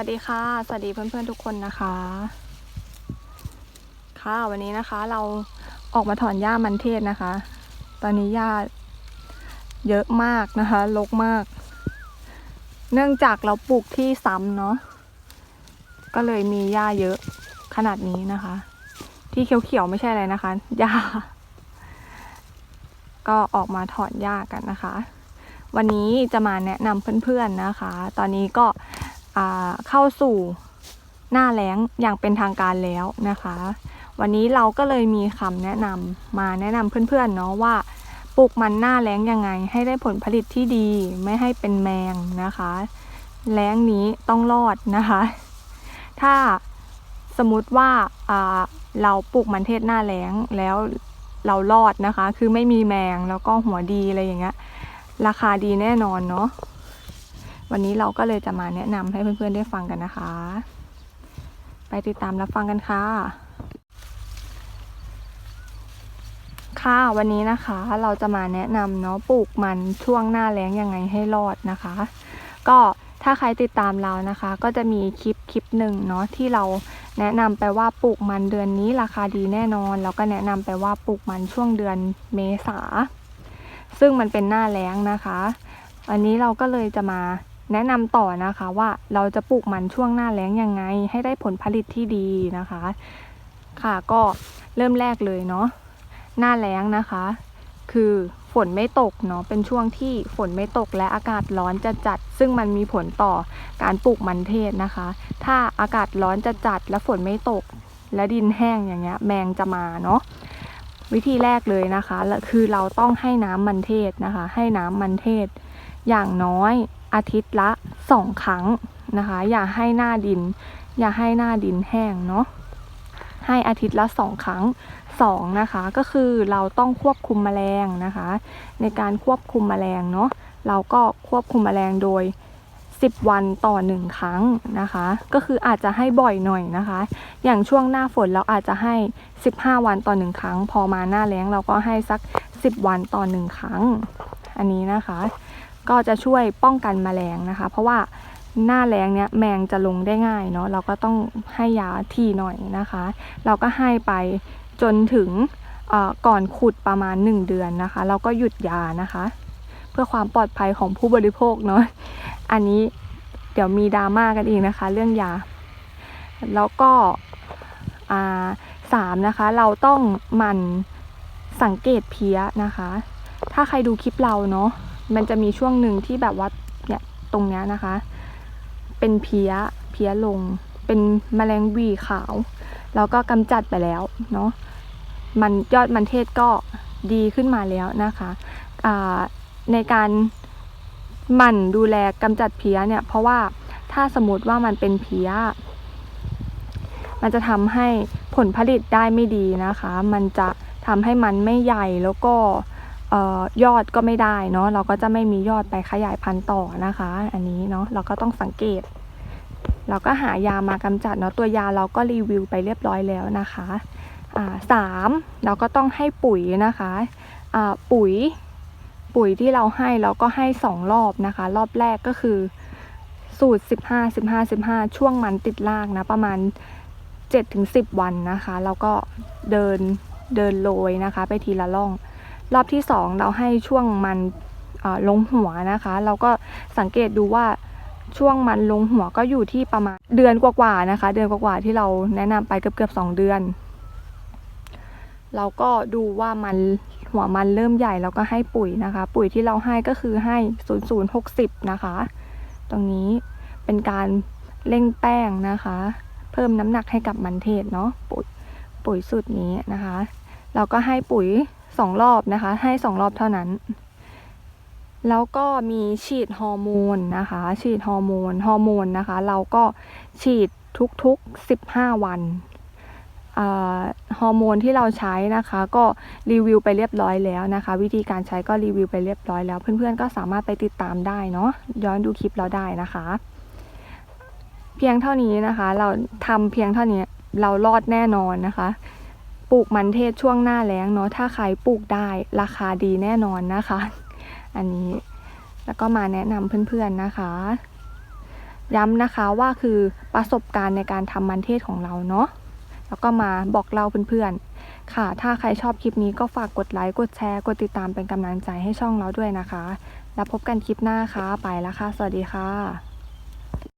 วัสดีค่ะ สวัสดีเพื่อนๆทุกคนนะคะ ค่ะวันนี้นะคะเราออกมาถอนหญ้ามันเทศนะคะ ตอนนี้หญ้าเยอะมากนะคะรกมาก เนื่องจากเราปลูกที่ซ้ำเนาะก็เลยมีหญ้าเยอะขนาดนี้นะคะ ที่เขียวๆไม่ใช่อะไรนะคะหญ้าก็ออกมาถอนหญ้ากันนะคะ วันนี้จะมาแนะนำเพื่อนๆนะคะ ตอนนี้ก็ เข้าสู่หน้าแล้งอย่างเป็นทางการแล้วนะคะ วันนี้เราก็เลยมีคำแนะนำมาแนะนำเพื่อนๆเนาะว่าปลูกมันหน้าแล้งยังไง ให้ได้ผลผลิตที่ดีไม่ให้เป็นแมงนะคะ แล้งนี้ต้องรอดนะคะ ถ้าสมมติว่าเราปลูกมันเทศหน้าแล้งแล้วเรารอดนะคะ คือไม่มีแมงแล้วก็หัวดีอะไรอย่างเงี้ยราคาดีแน่นอนเนาะ วันนี้เราก็เลยจะมาแนะนำให้เพื่อนๆได้ฟังกันนะคะ ไปติดตามรับฟังกันค่ะ ค่ะวันนี้นะคะเราจะมาแนะนำเนาะปลูกมันช่วงหน้าแล้งยังไงให้รอดนะคะ ก็ถ้าใครติดตามเรานะคะ ก็จะมีคลิปคลิปหนึ่งเนาะที่เราแนะนำไปว่าปลูกมันเดือนนี้ราคาดีแน่นอน แล้วก็แนะนำไปว่าปลูกมันช่วงเดือนเมษาซึ่งมันเป็นหน้าแล้งนะคะ อันนี้เราก็เลยจะมา แนะนำต่อนะคะว่าเราจะปลูกมันช่วงหน้าแล้งยังไง ให้ได้ผลผลิตที่ดีนะคะ ค่ะก็เริ่มแรกเลยเนาะหน้าแล้งนะคะ คือฝนไม่ตกเนาะเป็นช่วงที่ฝนไม่ตกและอากาศร้อนจะจัด ซึ่งมันมีผลต่อการปลูกมันเทศนะคะ ถ้าอากาศร้อนจะจัดและฝนไม่ตกและดินแห้งอย่างเงี้ยแมงจะมาเนาะวิธีแรกเลยนะคะคือเราต้องให้น้ำมันเทศนะคะ ให้น้ำมันเทศอย่างน้อย อาทิตย์ละสองครั้งนะคะ อย่าให้หน้าดิน อย่าให้หน้าดินแห้งเนาะให้อาทิตย์ละสองครั้งสองนะคะก็คือเราต้องควบคุมแมลงนะคะ ในการควบคุมแมลงเนาะเราก็ควบคุมแมลงโดย 10 วันต่อหนึ่งครั้งนะคะ ก็คืออาจจะให้บ่อยหน่อยนะคะ อย่างช่วงหน้าฝนเราอาจจะให้ 15 วันต่อหนึ่งครั้ง พอมาหน้าแล้งเราก็ให้สัก 10 วันต่อหนึ่งครั้ง อันนี้นะคะ ก็จะช่วยป้องกันแมลงนะคะ เพราะว่าหน้าแรงเนี้ยแมงจะลงได้ง่ายเนาะเราก็ต้องให้ยาทีหน่อยนะคะ เราก็ให้ไปจนถึงก่อนขุดประมาณ 1 เดือนนะคะ เราก็หยุดยานะคะ เพื่อความปลอดภัยของผู้บริโภคเนาะอันนี้เดี๋ยวมีดราม่ากันอีกนะคะ เรื่องยา แล้วก็สามนะคะ เราต้องมันสังเกตเพี้ยนะคะ ถ้าใครดูคลิปเราเนาะ มันจะมีช่วงหนึ่งที่แบบว่าเนี่ยตรงเนี้ยนะคะ เป็นเพี้ยเพี้ยลง เป็นแมลงวีขาว แล้วก็กำจัดไปแล้วเนาะมันยอดมันเทศก็ดีขึ้นมาแล้วนะคะในการหมั่นดูแลกำจัดเพี้ยเนี่ย เพราะว่าถ้าสมมติว่ามันเป็นเพี้ย มันจะทำให้ผลผลิตได้ไม่ดีนะคะ มันจะทำให้มันไม่ใหญ่แล้วก็ ยอดก็ไม่ได้เนาะเราก็จะไม่มียอดไปขยายพันธุ์ต่อนะคะ อันนี้เนาะเราก็ต้องสังเกต เราก็หายามากำจัดเนาะตัวยาเราก็รีวิวไปเรียบร้อยแล้วนะคะสามเราก็ต้องให้ปุ๋ยนะคะปุ๋ยปุ๋ยที่เราให้เราก็ให้สองรอบนะคะ รอบแรกก็คือสูตร 15 15 15 ช่วงมันติดรากนะประมาณ 7-10 วันนะคะ แล้วก็เดินเดินโรยนะคะ ไปทีละร่อง รอบที่สองเราให้ช่วงมันลงหัวนะคะ เราก็สังเกตดูว่าช่วงมันลงหัวก็อยู่ที่ประมาณเดือนกว่าๆนะคะ เดือนกว่าๆที่เราแนะนำไปเกือบๆสองเดือน เราก็ดูว่ามันหัวมันเริ่มใหญ่เราก็ให้ปุ๋ยนะคะ ปุ๋ยที่เราให้ก็คือให้ 0060 นะคะ ตรงนี้เป็นการเร่งแป้งนะคะ เพิ่มน้ำหนักให้กับมันเทศเนาะปุ๋ยปุ๋ยสูตรนี้นะคะ เราก็ให้ปุ๋ย สองรอบนะคะ ให้สองรอบเท่านั้น แล้วก็มีฉีดฮอร์โมนนะคะ ฉีดฮอร์โมนฮอร์โมนนะคะ เราก็ฉีดทุกๆ 15 วันฮอร์โมนที่เราใช้นะคะ ก็รีวิวไปเรียบร้อยแล้วนะคะ วิธีการใช้ก็รีวิวไปเรียบร้อยแล้ว เพื่อนๆก็สามารถไปติดตามได้เนาะย้อนดูคลิปเราได้นะคะ เพียงเท่านี้นะคะ เราทำเพียงเท่านี้เรารอดแน่นอนนะคะ ปลูกมันเทศช่วงหน้าแล้งเนาะถ้าใครปลูกได้ราคาดีแน่นอนนะคะ อันนี้แล้วก็มาแนะนำเพื่อนๆนะคะ ย้ำนะคะว่าคือประสบการณ์ในการทำมันเทศของเราเนาะแล้วก็มาบอกเล่าเพื่อนๆ ค่ะ ถ้าใครชอบคลิปนี้ก็ฝากกดไลค์ กดแชร์ กดติดตามเป็นกำลังใจให้ช่องเราด้วยนะคะ แล้วพบกันคลิปหน้าค่ะ ไปแล้วค่ะ สวัสดีค่ะ